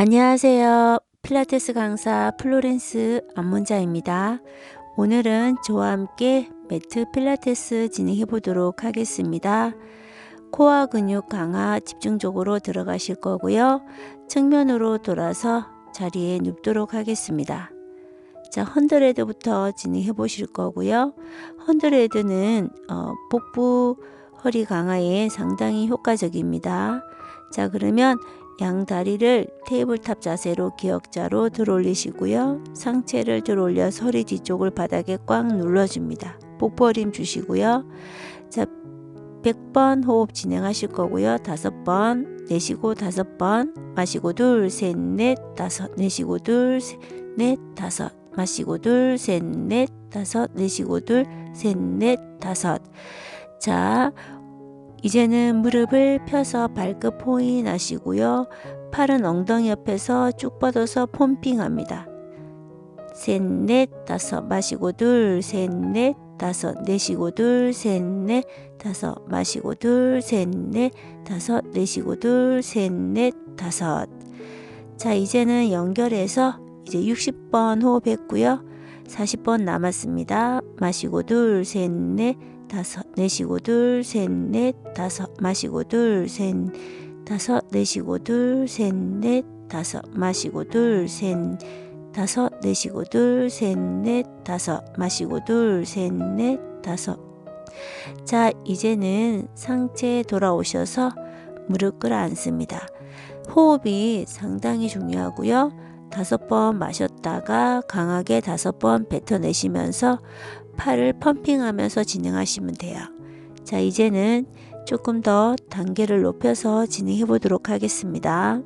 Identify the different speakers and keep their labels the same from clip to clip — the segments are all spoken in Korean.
Speaker 1: 안녕하세요. 필라테스 강사 플로렌스 안문자입니다. 오늘은 저와 함께 매트 필라테스 진행해 보도록 하겠습니다. 코어 근육 강화 집중적으로 들어가실 거고요. 측면으로 돌아서 자리에 눕도록 하겠습니다. 자, 헌드레드부터 진행해 보실 거고요. 헌드레드는 어, 복부 허리 강화에 상당히 효과적입니다. 자, 그러면 양 다리를 테이블탑 자세로 기역자로 들어올리시고요. 상체를 들어올려 허리 뒤쪽을 바닥에 꽉 눌러줍니다. 복부 힘 주시고요. 자, 100번 호흡 진행하실 거고요. 5번 내쉬고 5번 마시고 둘, 셋, 넷, 다섯 내쉬고 둘, 셋, 넷, 다섯 마시고 둘, 셋, 넷, 다섯 내쉬고 둘, 셋, 넷, 다섯 자, 이제는 무릎을 펴서 발끝 포인 하시고요. 팔은 엉덩이 옆에서 쭉 뻗어서 폼핑합니다. 셋, 넷, 다섯 마시고 둘, 셋, 넷, 다섯 내쉬고 둘, 셋, 넷, 다섯 마시고 둘, 셋, 넷, 다섯 내쉬고 둘, 셋, 넷, 다섯 자, 이제는 연결해서 이제 60번 호흡했고요. 40번 남았습니다. 마시고 둘, 셋, 넷, 다섯 내쉬고 둘, 셋, 넷, 다섯. 마시고 둘, 셋, 다섯. 내쉬고 둘, 셋, 넷, 다섯. 마시고 둘, 셋, 다섯. 내쉬고 둘, 셋, 넷, 다섯. 마시고 둘, 셋, 넷, 다섯. 자, 이제는 상체에 돌아오셔서 무릎 끌어 앉습니다. 호흡이 상당히 중요하고요. 다섯 번 마셨다가 강하게 다섯 번 뱉어내시면서 팔을 펌핑하면서 진행하시면 돼요. 자, 이제는 조금 더 단계를 높여서 진행해 보도록 하겠습니다.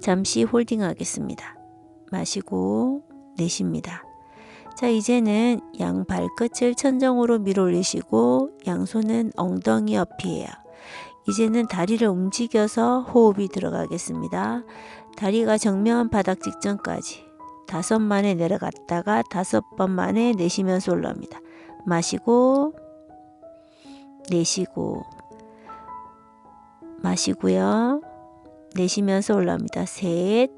Speaker 1: 잠시 홀딩 하겠습니다. 마시고 내쉽니다. 자, 이제는 양 발끝을 천정으로 밀어 올리시고 양손은 엉덩이 옆이에요. 이제는 다리를 움직여서 호흡이 들어가겠습니다. 다리가 정면 바닥 직전까지 다섯 만에 내려갔다가 다섯 번 만에 내쉬면서 올라옵니다. 마시고 내쉬고 마시고요. 내쉬면서 올라옵니다. 셋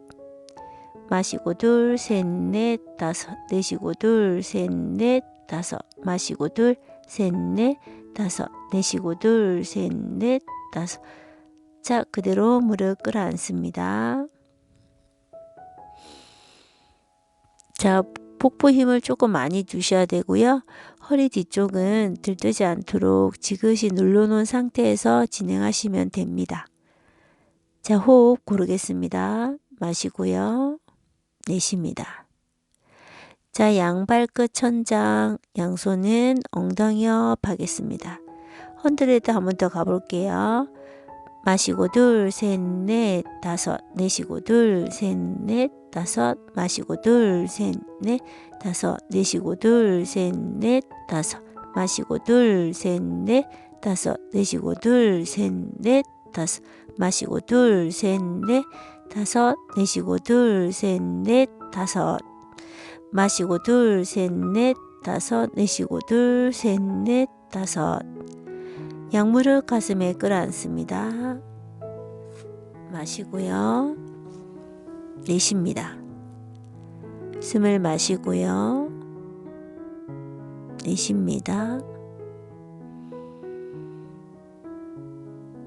Speaker 1: 마시고 둘, 셋, 넷, 다섯 내쉬고 둘, 셋, 넷, 다섯 마시고 둘, 셋, 넷, 다섯 내쉬고 둘, 셋, 넷, 다섯 자 그대로 무릎 끌어 앉습니다. 자, 복부 힘을 조금 많이 주셔야 되고요. 허리 뒤쪽은 들뜨지 않도록 지그시 눌러놓은 상태에서 진행하시면 됩니다. 자, 호흡 고르겠습니다. 마시고요. 내쉽니다. 자, 양발 끝 천장, 양손은 엉덩이 옆 하겠습니다. 헌드레드 한 번 더 가볼게요. 마시고 둘, 셋, 넷, 다섯, 내쉬고 둘, 셋, 넷, 다섯, 마시고 둘, 셋, 넷, 다섯, 내쉬고 둘, 셋, 넷, 다섯, 마시고 둘, 셋, 넷, 다섯, 내쉬고 둘, 셋, 넷, 다섯, 마시고 둘, 셋, 넷, 다섯, 내쉬고 둘, 셋, 넷, 다섯, 마시고 둘, 셋, 넷, 다섯, 내쉬고 둘, 셋, 넷, 다섯. 약물을 가슴에 끌어안습니다. 마시고요. 내쉽니다. 숨을 마시고요. 내쉽니다.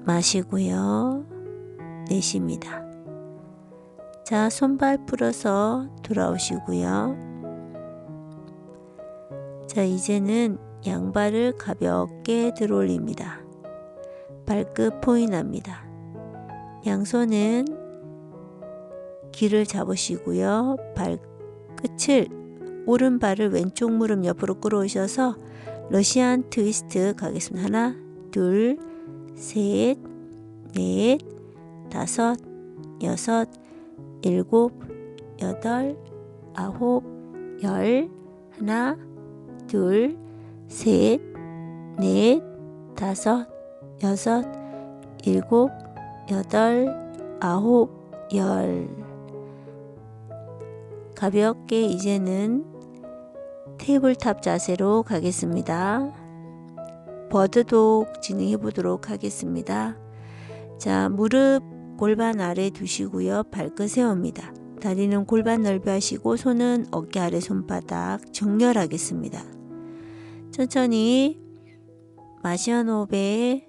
Speaker 1: 마시고요. 내쉽니다. 자, 손발 풀어서 돌아오시고요. 자, 이제는 양발을 가볍게 들어 올립니다. 발끝 포인합니다. 양손은 귀를 잡으시고요. 발끝을 오른발을 왼쪽 무릎 옆으로 끌어오셔서 러시안 트위스트 가겠습니다. 하나, 둘, 셋, 넷, 다섯, 여섯, 일곱, 여덟, 아홉, 열, 하나, 둘, 셋, 넷, 다섯, 여섯, 일곱, 여덟, 아홉, 열. 가볍게 이제는 테이블탑 자세로 가겠습니다. 버드독 진행해 보도록 하겠습니다. 자, 무릎 골반 아래 두시고요. 발끝 세웁니다. 다리는 골반 넓이 하시고 손은 어깨 아래 손바닥 정렬하겠습니다. 천천히 마시안 호흡에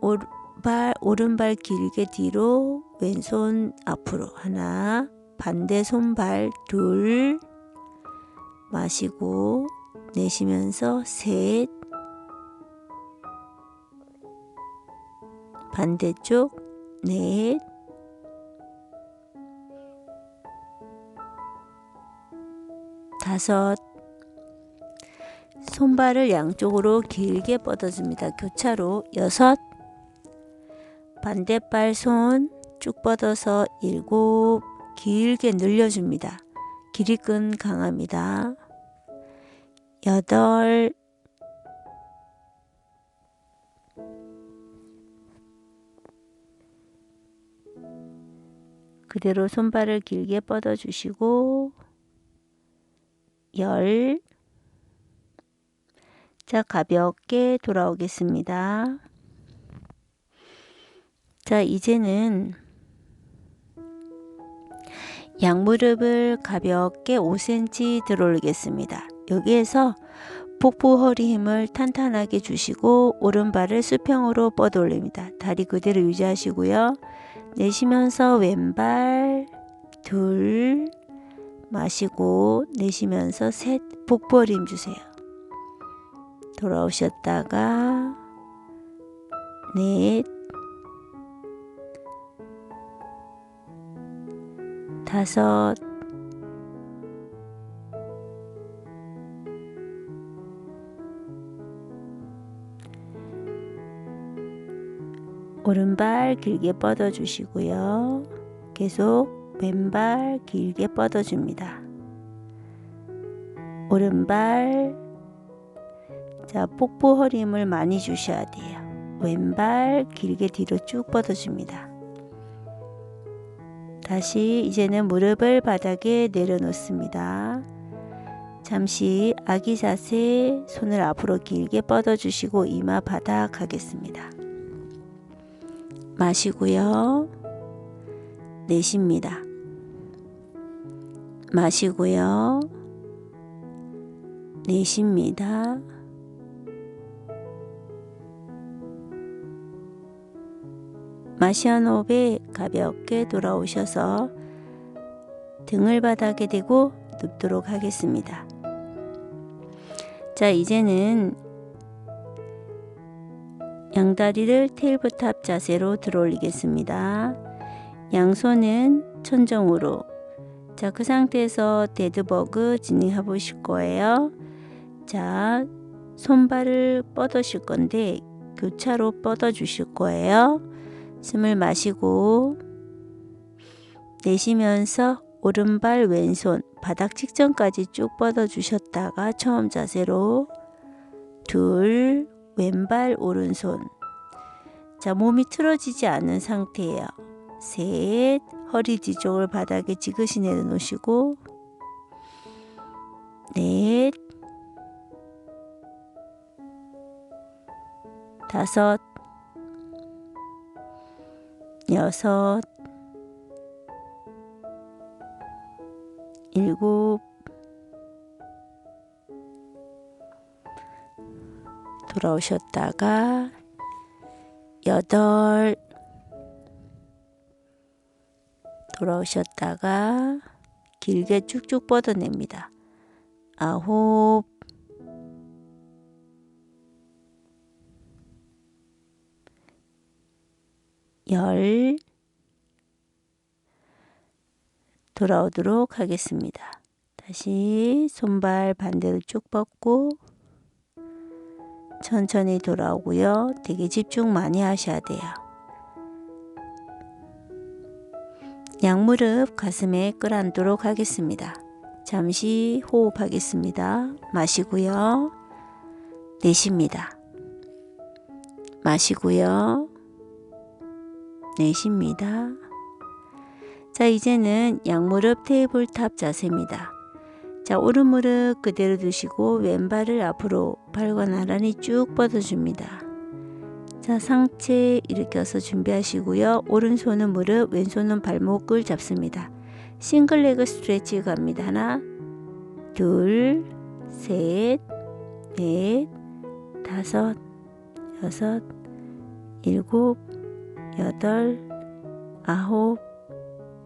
Speaker 1: 오발, 오른발 길게 뒤로 왼손 앞으로 하나 반대 손발 둘 마시고 내쉬면서 셋. 반대쪽 넷. 다섯. 손발을 양쪽으로 길게 뻗어줍니다. 교차로 여섯. 반대발 손 쭉 뻗어서 일곱 길게 늘려줍니다. 길이끈 강합니다. 여덟 그대로 손발을 길게 뻗어 주시고 열 자, 가볍게 돌아오겠습니다. 자, 이제는 양무릎을 가볍게 5cm 들어 올리겠습니다. 여기에서 복부 허리 힘을 탄탄하게 주시고 오른발을 수평으로 뻗어 올립니다. 다리 그대로 유지하시고요. 내쉬면서 왼발 둘 마시고 내쉬면서 셋 복부 허리 힘 주세요. 돌아오셨다가 넷 다섯 오른발 길게 뻗어 주시고요. 계속 왼발 길게 뻗어 줍니다. 오른발 자 복부 허리 힘을 많이 주셔야 돼요. 왼발 길게 뒤로 쭉 뻗어 줍니다. 다시 이제는 무릎을 바닥에 내려놓습니다. 잠시 아기 자세 손을 앞으로 길게 뻗어 주시고 이마 바닥 하겠습니다. 마시고요. 내쉽니다. 마시고요. 내쉽니다. 마시한 호흡에 가볍게 돌아오셔서 등을 바닥에 대고 눕도록 하겠습니다. 자, 이제는 양다리를 테이블탑 자세로 들어 올리겠습니다. 양손은 천정으로. 자, 그 상태에서 데드버그 진행해 보실 거예요. 자, 손발을 뻗으실 건데 교차로 뻗어 주실 거예요. 숨을 마시고 내쉬면서 오른발 왼손 바닥 직전까지 쭉 뻗어 주셨다가 처음 자세로 둘 왼발 오른손 자 몸이 틀어지지 않은 상태예요. 셋 허리 뒤쪽을 바닥에 지그시 내려놓으시고 넷 다섯 여섯, 일곱, 돌아오셨다가 여덟, 돌아오셨다가 길게 쭉쭉 뻗어냅니다. 아홉, 열 돌아오도록 하겠습니다. 다시 손발 반대로 쭉 뻗고 천천히 돌아오고요. 되게 집중 많이 하셔야 돼요. 양무릎 가슴에 끌어안도록 하겠습니다. 잠시 호흡하겠습니다. 마시고요. 내쉽니다. 마시고요. 내쉽니다. 자, 이제는 양무릎 테이블탑 자세입니다. 자, 오른 무릎 그대로 두시고 왼발을 앞으로 발과 나란히 쭉 뻗어줍니다. 자, 상체 일으켜서 준비하시고요. 오른손은 무릎, 왼손은 발목을 잡습니다. 싱글 레그 스트레치 갑니다. 하나, 둘, 셋, 넷, 다섯, 여섯, 일곱, 여덟, 아홉,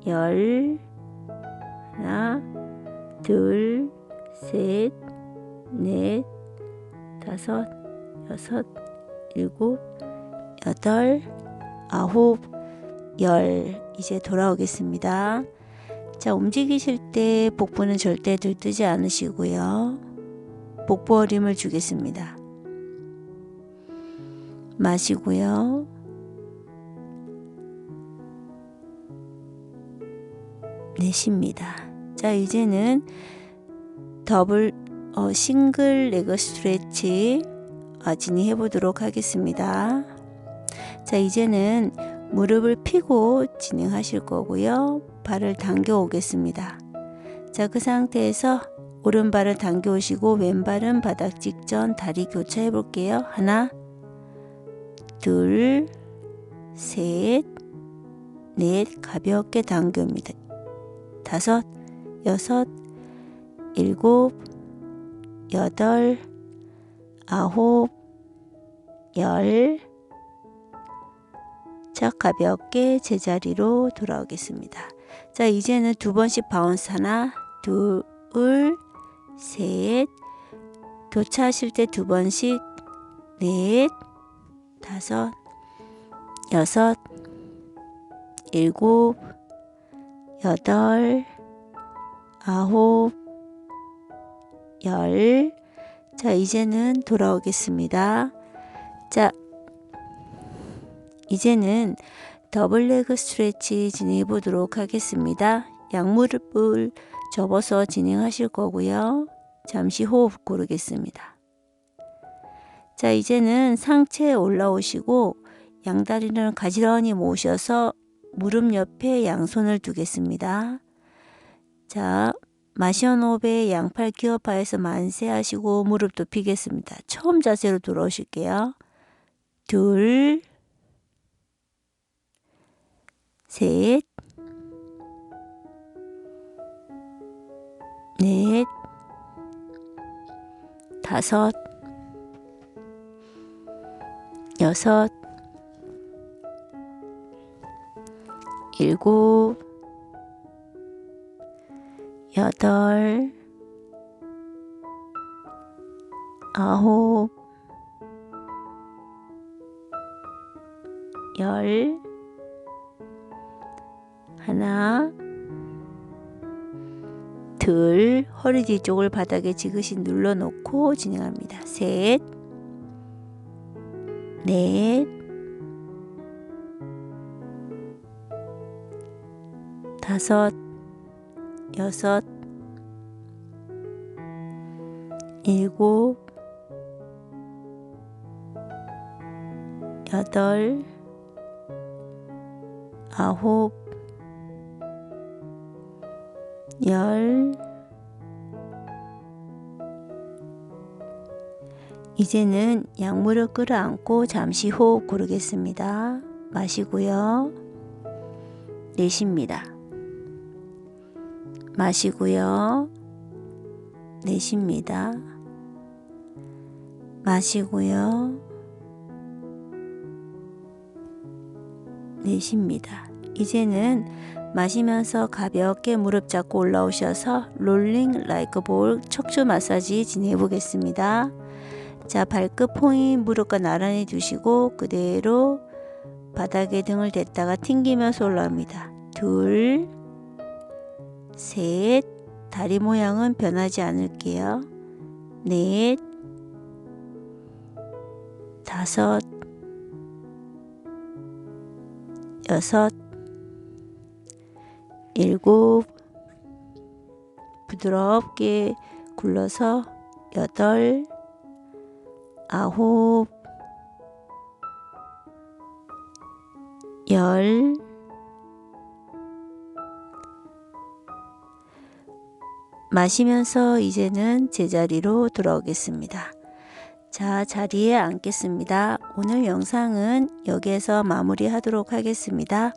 Speaker 1: 열, 하나, 둘, 셋, 넷, 다섯, 여섯, 일곱, 여덟, 아홉, 열. 이제 돌아오겠습니다. 자, 움직이실 때 복부는 절대 들뜨지 않으시고요. 복부 어림을 주겠습니다. 마시고요. 내쉽니다. 자, 이제는 더블 어, 싱글 레그 스트레치 어, 진행해 보도록 하겠습니다. 자, 이제는 무릎을 펴고 진행하실 거고요. 발을 당겨 오겠습니다. 자, 그 상태에서 오른발을 당겨 오시고 왼발은 바닥 직전 다리 교차해 볼게요. 하나, 둘, 셋, 넷, 가볍게 당깁니다. 다섯, 여섯, 일곱, 여덟, 아홉, 열. 자, 가볍게 제자리로 돌아오겠습니다. 자, 이제는 두 번씩 바운스 하나, 둘, 셋. 교차하실 때 두 번씩 넷, 다섯, 여섯, 일곱, 여덟, 아홉, 열. 자, 이제는 돌아오겠습니다. 자, 이제는 더블 레그 스트레치 진행해 보도록 하겠습니다. 양무릎을 접어서 진행하실 거고요. 잠시 호흡 고르겠습니다. 자, 이제는 상체에 올라오시고 양다리를 가지런히 모셔서 무릎 옆에 양손을 두겠습니다. 자, 마시온호흡에 양팔 기어파에서 만세하시고 무릎 높이겠습니다. 처음 자세로 돌아오실게요. 둘, 셋, 넷, 다섯, 여섯, 일곱, 여덟, 아홉, 열, 하나, 둘, 허리 뒤쪽을 바닥에 지그시 눌러놓고 진행합니다. 셋, 넷, 다섯, 여섯, 일곱, 여덟, 아홉, 열, 이제는 약물을 끌어안고 잠시 호흡 고르겠습니다. 마시고요. 내쉽니다. 마시고요. 내쉽니다. 마시고요. 내쉽니다. 이제는 마시면서 가볍게 무릎 잡고 올라오셔서 롤링 라이크 볼 척추 마사지 진행해 보겠습니다. 자, 발끝 포인 무릎과 나란히 두시고 그대로 바닥에 등을 댔다가 튕기면서 올라옵니다. 둘, 셋, 다리 모양은 변하지 않을게요. 넷, 다섯, 여섯, 일곱, 부드럽게 굴러서 여덟, 아홉, 열, 마시면서 이제는 제자리로 돌아오겠습니다. 자, 자리에 앉겠습니다. 오늘 영상은 여기에서 마무리하도록 하겠습니다.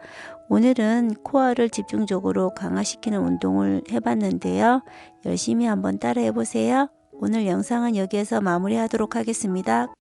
Speaker 1: 오늘은 코어를 집중적으로 강화시키는 운동을 해봤는데요. 열심히 한번 따라해 보세요. 오늘 영상은 여기에서 마무리하도록 하겠습니다.